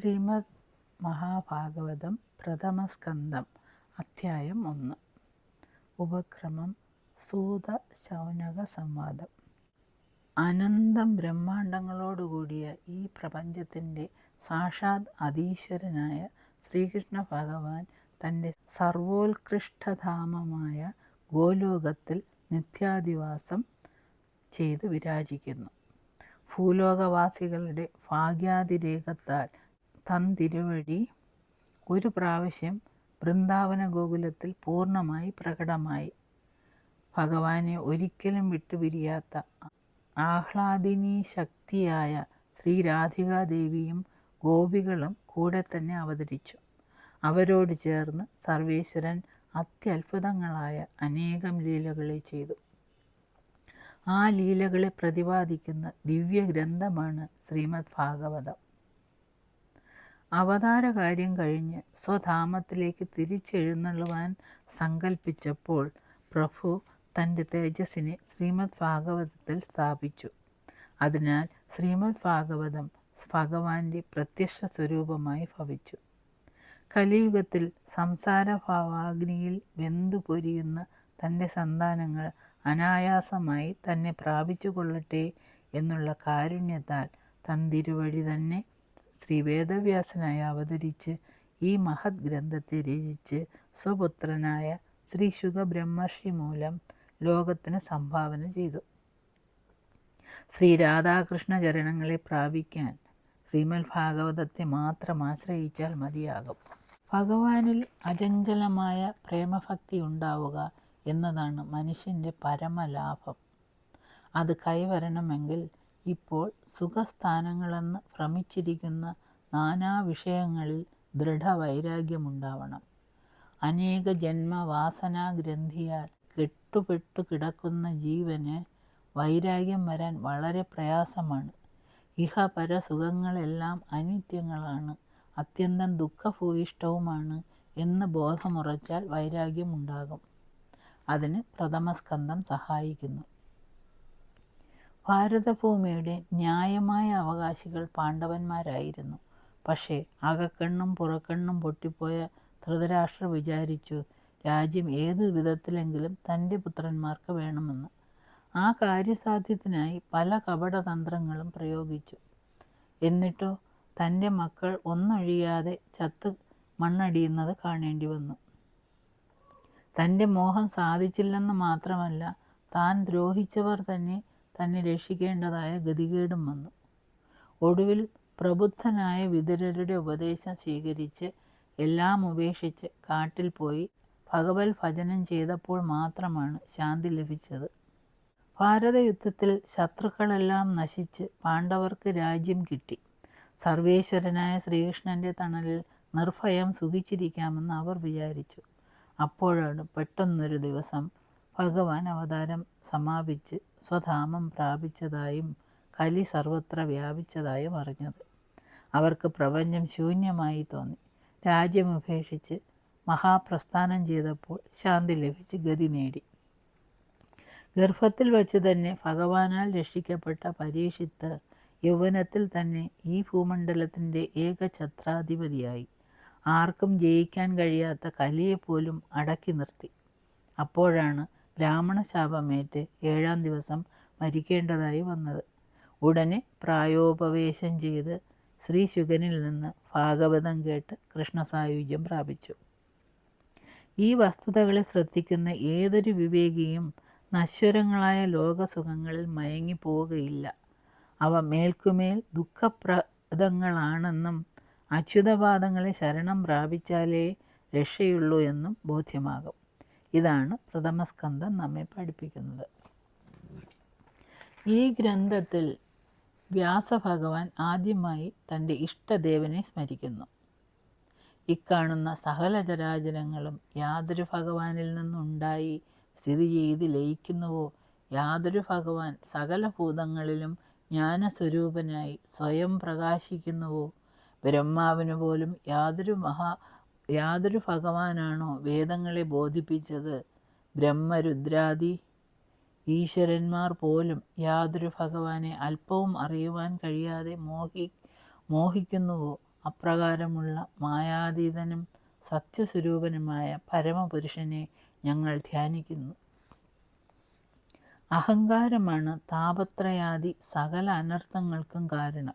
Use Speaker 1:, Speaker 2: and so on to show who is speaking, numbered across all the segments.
Speaker 1: ശ്രീമദ് മഹാഭാഗവതം പ്രഥമസ്കന്ധം അധ്യായം ഒന്ന്. ഉപക്രമം സൂത ശൗനക സംവാദം അനന്തം ബ്രഹ്മാണ്ടങ്ങളോടുകൂടിയ ഈ പ്രപഞ്ചത്തിന്റെ സാക്ഷാത് അതീശ്വരനായ ശ്രീകൃഷ്ണ ഭഗവാൻ തന്റെ സർവോത്കൃഷ്ടധാമമായ ഗോലോകത്തിൽ നിത്യാധിവാസം ചെയ്ത് വിരാജിക്കുന്നു. ഭൂലോകവാസികളുടെ ഭാഗ്യാതിരേകത്താൽ തന്തിരുവഴി ഒരു പ്രാവശ്യം വൃന്ദാവന ഗോകുലത്തിൽ പൂർണമായി പ്രകടമായി. ഭഗവാനെ ഒരിക്കലും വിട്ടുപിരിയാത്ത ആഹ്ലാദിനി ശക്തിയായ ശ്രീ രാധികാദേവിയും ഗോപികളും കൂടെ തന്നെ അവതരിച്ചു. അവരോട് ചേർന്ന് സർവേശ്വരൻ അത്യത്ഭുതങ്ങളായ അനേകം ലീലകളെ ചെയ്തു. ആ ലീലകളെ പ്രതിപാദിക്കുന്ന ദിവ്യഗ്രന്ഥമാണ് ശ്രീമദ് ഭാഗവതം. അവതാര കാര്യം കഴിഞ്ഞ് സ്വധാമത്തിലേക്ക് തിരിച്ചെഴുന്നള്ളുവാൻ സങ്കല്പിച്ചപ്പോൾ പ്രഭു തന്റെ തേജസ്സിനെ ശ്രീമദ് ഭാഗവതത്തിൽ സ്ഥാപിച്ചു. അതിനാൽ ശ്രീമദ് ഭാഗവതം ഭഗവാന്റെ പ്രത്യക്ഷ സ്വരൂപമായി ഭവിച്ചു. കലിയുഗത്തിൽ സംസാരഭാവാഗ്നിയിൽ വെന്തു പൊരിയുന്ന തന്റെ സന്താനങ്ങൾ അനായാസമായി തന്നെ പ്രാപിച്ചു കൊള്ളട്ടെ എന്നുള്ള കാരുണ്യത്താൽ തന്തിരുവഴി തന്നെ ശ്രീ വേദവ്യാസനായി അവതരിച്ച് ഈ മഹത് ഗ്രന്ഥത്തെ രചിച്ച് സ്വപുത്രനായ ശ്രീ ശുഖബ്രഹ്മർഷി മൂലം ലോകത്തിന് സംഭാവന ചെയ്തു. ശ്രീ രാധാകൃഷ്ണ ചരണങ്ങളെ പ്രാപിക്കാൻ ശ്രീമൽ ഭാഗവതത്തെ മാത്രം ആശ്രയിച്ചാൽ മതിയാകും. ഭഗവാനിൽ അചഞ്ചലമായ പ്രേമഭക്തി ഉണ്ടാവുക എന്നതാണ് മനുഷ്യന്റെ പരമലാഭം. അത് കൈവരണമെങ്കിൽ ഇപ്പോൾ സുഖസ്ഥാനങ്ങളെന്ന് ഭ്രമിച്ചിരിക്കുന്ന നാനാ വിഷയങ്ങളിൽ ദൃഢവൈരാഗ്യമുണ്ടാവണം. അനേക ജന്മവാസനാഗ്രന്ഥിയാൽ കെട്ടുപെട്ടു കിടക്കുന്ന ജീവന് വൈരാഗ്യം വരാൻ വളരെ പ്രയാസമാണ്. ഇഹപര സുഖങ്ങളെല്ലാം അനിത്യങ്ങളാണ്. അത്യന്തം ദുഃഖഭൂയിഷ്ടവുമാണ് എന്ന് ബോധമുറച്ചാൽ വൈരാഗ്യമുണ്ടാകും. അതിന് പ്രഥമസ്കന്ധം സഹായിക്കുന്നു. ഭാരതഭൂമിയുടെ ന്യായമായ അവകാശികൾ പാണ്ഡവന്മാരായിരുന്നു. പക്ഷേ അകക്കണ്ണും പുറക്കണ്ണും പൊട്ടിപ്പോയ ധൃതരാഷ്ട്ര വിചാരിച്ചു രാജ്യം ഏതു വിധത്തിലെങ്കിലും തന്റെ പുത്രന്മാർക്ക് വേണമെന്ന്. ആ കാര്യസാധ്യത്തിനായി പല കപടതന്ത്രങ്ങളും പ്രയോഗിച്ചു. എന്നിട്ടോ തന്റെ മക്കൾ ഒന്നൊഴിയാതെ ചത്ത് മണ്ണടിയുന്നത് കാണേണ്ടി വന്നു. തന്റെ മോഹം സാധിച്ചില്ലെന്ന് മാത്രമല്ല താൻ ദ്രോഹിച്ചവർ തന്നെ തന്നെ രക്ഷിക്കേണ്ടതായ ഗതികേടും വന്നു. ഒടുവിൽ പ്രബുദ്ധനായ വിതുരരുടെ ഉപദേശം സ്വീകരിച്ച് എല്ലാം ഉപേക്ഷിച്ച് കാട്ടിൽ പോയി ഭഗവത് ഭജനം ചെയ്തപ്പോൾ മാത്രമാണ് ശാന്തി ലഭിച്ചത്. ഭാരതയുദ്ധത്തിൽ ശത്രുക്കളെല്ലാം നശിച്ച് പാണ്ഡവർക്ക് രാജ്യം കിട്ടി. സർവേശ്വരനായ ശ്രീകൃഷ്ണന്റെ തണലിൽ നിർഭയം സുഖിച്ചിരിക്കാമെന്ന് അവർ വിചാരിച്ചു. അപ്പോഴാണ് പെട്ടെന്നൊരു ദിവസം ഭഗവാൻ അവതാരം സമാപിച്ച് സ്വധാമം പ്രാപിച്ചതായും കലി സർവത്ര വ്യാപിച്ചതായും അറിഞ്ഞത്. അവർക്ക് പ്രപഞ്ചം ശൂന്യമായി തോന്നി. രാജ്യമുപേക്ഷിച്ച് മഹാപ്രസ്ഥാനം ചെയ്തപ്പോൾ ശാന്തി ലഭിച്ച് ഗതി നേടി. ഗർഭത്തിൽ വച്ച് തന്നെ ഭഗവാനാൽ രക്ഷിക്കപ്പെട്ട പരീക്ഷിത്ത് യൗവനത്തിൽ തന്നെ ഈ ഭൂമണ്ഡലത്തിന്റെ ഏക ഛത്രാധിപതിയായി. ആർക്കും ജയിക്കാൻ കഴിയാത്ത കലിയെപ്പോലും അടക്കി നിർത്തി. അപ്പോഴാണ് ബ്രാഹ്മണശാപമേറ്റ് ഏഴാം ദിവസം മരിക്കേണ്ടതായി വന്നത്. ഉടനെ പ്രായോപവേശം ചെയ്ത് ശ്രീ ശുഗനിൽ നിന്ന് ഭാഗവതം കേട്ട് കൃഷ്ണസായുജ്യം പ്രാപിച്ചു. ഈ വസ്തുതകളെ ശ്രദ്ധിക്കുന്ന ഏതൊരു വിവേകിയും നശ്വരങ്ങളായ ലോകസുഖങ്ങളിൽ മയങ്ങിപ്പോവുകയില്ല അവ മേൽക്കുമേൽ ദുഃഖപ്രദങ്ങളാണെന്നും അച്യുതപാദങ്ങളെ ശരണം പ്രാപിച്ചാലേ രക്ഷയുള്ളൂ എന്നും ബോധ്യമാകും. ഇതാണ് പ്രഥമസ്കന്ധം നമ്മെ പഠിപ്പിക്കുന്നത്. ഈ ഗ്രന്ഥത്തിൽ വ്യാസഭഗവാൻ ആദ്യമായി തന്റെ ഇഷ്ടദേവനെ സ്മരിക്കുന്നു. ഇക്കാണുന്ന സകല ചരാചരങ്ങളും യാതൊരു ഭഗവാനിൽ നിന്നുണ്ടായി സ്ഥിതി ചെയ്ത് ലയിക്കുന്നുവോ? യാതൊരു ഭഗവാൻ സകല ഭൂതങ്ങളിലും ജ്ഞാനസ്വരൂപനായി സ്വയം പ്രകാശിക്കുന്നുവോ? ബ്രഹ്മാവിന് പോലും യാതൊരു മഹാ യാതൊരു ഭഗവാനാണോ വേദങ്ങളെ ബോധിപ്പിച്ചത്? ബ്രഹ്മരുദ്രാദി ഈശ്വരന്മാർ പോലും യാതൊരു ഭഗവാനെ അല്പവും അറിയുവാൻ കഴിയാതെ മോഹി മോഹിക്കുന്നുവോ? അപ്രകാരമുള്ള മായാതീതനും സത്യസ്വരൂപനുമായ പരമപുരുഷനെ ഞങ്ങൾ ധ്യാനിക്കുന്നു. അഹങ്കാരമാണ് താപത്രയാദി സകല അനർത്ഥങ്ങൾക്കും കാരണം.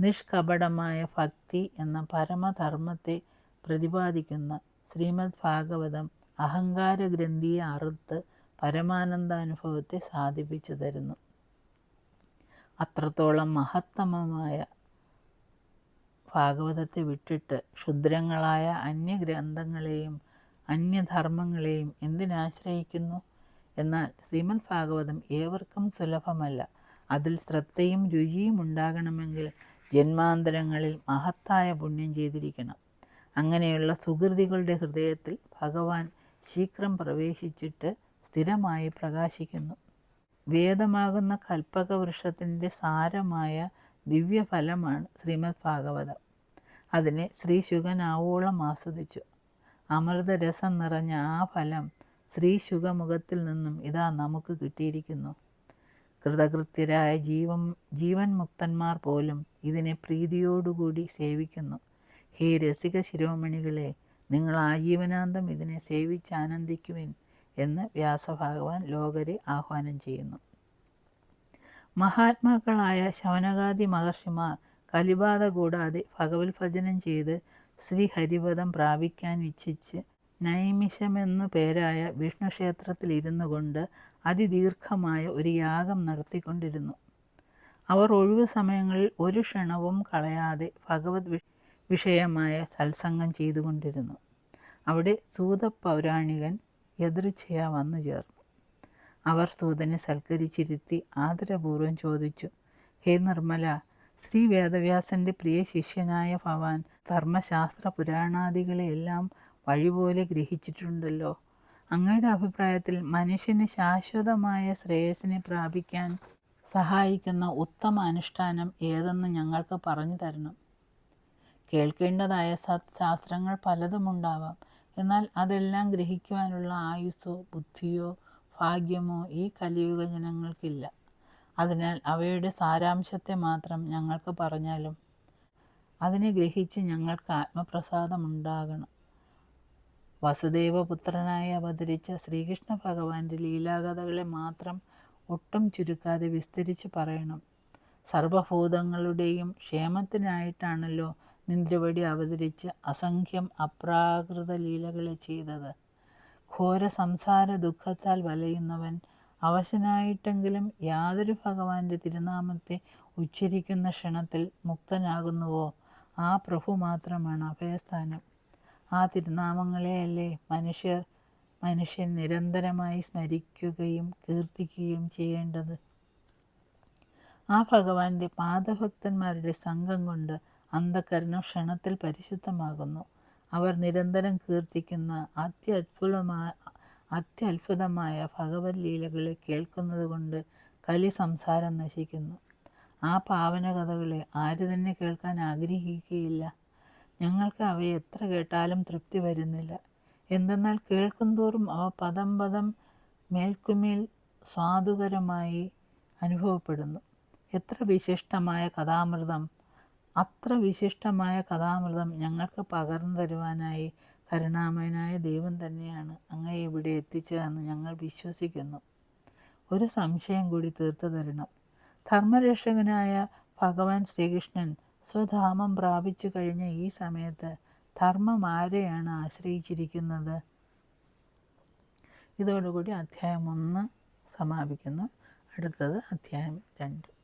Speaker 1: നിഷ്കപടമായ ഭക്തി എന്ന പരമധർമ്മത്തെ പ്രതിപാദിക്കുന്ന ശ്രീമദ് ഭാഗവതം അഹങ്കാരഗ്രന്ഥിയെ അറുത്ത് പരമാനന്ദാനുഭവത്തെ സാധിപ്പിച്ചു തരുന്നു. അത്രത്തോളം മഹത്തമമായ ഭാഗവതത്തെ വിട്ടിട്ട് ക്ഷുദ്രങ്ങളായ അന്യഗ്രന്ഥങ്ങളെയും അന്യധർമ്മങ്ങളെയും എന്തിനാശ്രയിക്കുന്നു? എന്നാൽ ശ്രീമദ് ഭാഗവതം ഏവർക്കും സുലഭമല്ല. അതിൽ ശ്രദ്ധയും രുചിയും ഉണ്ടാകണമെങ്കിൽ ജന്മാന്തരങ്ങളിൽ മഹത്തായ പുണ്യം ചെയ്തിരിക്കണം. അങ്ങനെയുള്ള സുഹൃതികളുടെ ഹൃദയത്തിൽ ഭഗവാൻ ശീഘ്രം പ്രവേശിച്ചിട്ട് സ്ഥിരമായി പ്രകാശിക്കുന്നു. വേദമാകുന്ന കൽപ്പകവൃക്ഷത്തിന്റെ സാരമായ ദിവ്യഫലമാണ് ശ്രീമദ് ഭാഗവതം അതിനെ ശ്രീ ആവോളം ആസ്വദിച്ചു. അമൃതരസം നിറഞ്ഞ ആ ഫലം ശ്രീ ശുഗമുഖത്തിൽ നിന്നും ഇതാ നമുക്ക് കിട്ടിയിരിക്കുന്നു. കൃതകൃത്യരായ ജീവൻ ജീവൻ മുക്തന്മാർ പോലും ഇതിനെ പ്രീതിയോടുകൂടി സേവിക്കുന്നു. ഹേ രസിക ശിരോമണികളെ നിങ്ങൾ ആജീവനാന്തം ഇതിനെ സേവിച്ച് ആനന്ദിക്കുവിൻ എന്ന് വ്യാസഭഗവാൻ ലോകരെ ആഹ്വാനം ചെയ്യുന്നു. മഹാത്മാക്കളായ ശവനകാദി മഹർഷിമാർ കലിബാധ കൂടാതെ ഭഗവത് ഭജനം ചെയ്ത് ശ്രീഹരിപദം പ്രാപിക്കാൻ ഇച്ഛിച്ച് നൈമിഷമെന്നു പേരായ വിഷ്ണു ക്ഷേത്രത്തിൽ ഇരുന്നു കൊണ്ട് അതിദീർഘമായ ഒരു യാഗം നടത്തിക്കൊണ്ടിരുന്നു. അവർ ഒഴിവു സമയങ്ങളിൽ ഒരു ക്ഷണവും കളയാതെ ഭഗവത് വിഷയമായ സത്സംഗം ചെയ്തുകൊണ്ടിരുന്നു. അവിടെ സൂത പൗരാണികൻ എതിർച്ചയാ വന്നു ചേർന്നു. അവർ സൂതനെ സൽക്കരിച്ചിരുത്തി ആദരപൂർവം ചോദിച്ചു ഹേ നിർമ്മല ശ്രീ വേദവ്യാസന്റെ പ്രിയ ശിഷ്യനായ ഭവാൻ ധർമ്മശാസ്ത്ര പുരാണാദികളെയെല്ലാം വഴിപോലെ ഗ്രഹിച്ചിട്ടുണ്ടല്ലോ. അങ്ങയുടെ അഭിപ്രായത്തിൽ മനുഷ്യന് ശാശ്വതമായ ശ്രേയസിനെ പ്രാപിക്കാൻ സഹായിക്കുന്ന ഉത്തമ അനുഷ്ഠാനം ഏതെന്ന് ഞങ്ങൾക്ക് പറഞ്ഞു തരണം. കേൾക്കേണ്ടതായ സത്ശാസ്ത്രങ്ങൾ പലതുമുണ്ടാവാം എന്നാൽ അതെല്ലാം ഗ്രഹിക്കുവാനുള്ള ആയുസ്സോ ബുദ്ധിയോ ഭാഗ്യമോ ഈ കലിയുഗ ജനങ്ങൾക്കില്ല. അതിനാൽ അവയുടെ സാരാംശത്തെ മാത്രം ഞങ്ങൾക്ക് പറഞ്ഞാലും അതിനെ ഗ്രഹിച്ച് ഞങ്ങൾക്ക് ആത്മപ്രസാദമുണ്ടാകണം. വസുദേവപുത്രനായി അവതരിച്ച ശ്രീകൃഷ്ണ ഭഗവാന്റെ ലീലാകഥകളെ മാത്രം ഒട്ടും ചുരുക്കാതെ വിസ്തരിച്ച് പറയണം. സർവഭൂതങ്ങളുടെയും ക്ഷേമത്തിനായിട്ടാണല്ലോ നിന്ദ്രവടി അവതരിച്ച് അസംഖ്യം അപ്രാകൃത ലീലകളെ ചെയ്തത്. ഘോര സംസാര ദുഃഖത്താൽ വലയുന്നവൻ അവശനായിട്ടെങ്കിലും യാതൊരു ഭഗവാന്റെ തിരുനാമത്തെ ഉച്ചരിക്കുന്ന ക്ഷണത്തിൽ മുക്തനാകുന്നുവോ? ആ പ്രഭു മാത്രമാണ് അഭയസ്ഥാനം. ആ തിരുനാമങ്ങളെയല്ലേ മനുഷ്യർ മനുഷ്യൻ നിരന്തരമായി സ്മരിക്കുകയും കീർത്തിക്കുകയും ചെയ്യേണ്ടത്? ആ ഭഗവാന്റെ പാദഭക്തന്മാരുടെ സംഘം കൊണ്ട് അന്ധകരണം ക്ഷണത്തിൽ പരിശുദ്ധമാകുന്നു. അവർ നിരന്തരം കീർത്തിക്കുന്ന അത്യത്ഭുതമായ അത്യത്ഭുതമായ ഭഗവത് ലീലകളെ കേൾക്കുന്നത് കൊണ്ട് കലി സംസാരം നശിക്കുന്നു. ആ പാവന കഥകളെ ആര് തന്നെ കേൾക്കാൻ ആഗ്രഹിക്കുകയില്ല. ഞങ്ങൾക്ക് അവയെ എത്ര കേട്ടാലും തൃപ്തി വരുന്നില്ല. എന്തെന്നാൽ കേൾക്കുന്തോറും അവ പദം പദം മേൽക്കുമേൽ സ്വാദുകരമായി അനുഭവപ്പെടുന്നു. എത്ര വിശിഷ്ടമായ കഥാമൃതം അത്ര വിശിഷ്ടമായ കഥാമൃതം ഞങ്ങൾക്ക് പകർന്നു തരുവാനായി കരുണാമയനായ ദൈവം തന്നെയാണ് അങ്ങയെ ഇവിടെ എത്തിച്ചതെന്ന് ഞങ്ങൾ വിശ്വസിക്കുന്നു. ഒരു സംശയം കൂടി തീർത്തു തരണം. ധർമ്മരക്ഷകനായ ഭഗവാൻ ശ്രീകൃഷ്ണൻ സ്വധാമം പ്രാപിച്ചു കഴിഞ്ഞ ഈ സമയത്ത് ധർമ്മം ആരെയാണ് ആശ്രയിച്ചിരിക്കുന്നത്? ഇതോടുകൂടി അധ്യായം ഒന്ന് സമാപിക്കുന്നു. അടുത്തത് അധ്യായം രണ്ട്.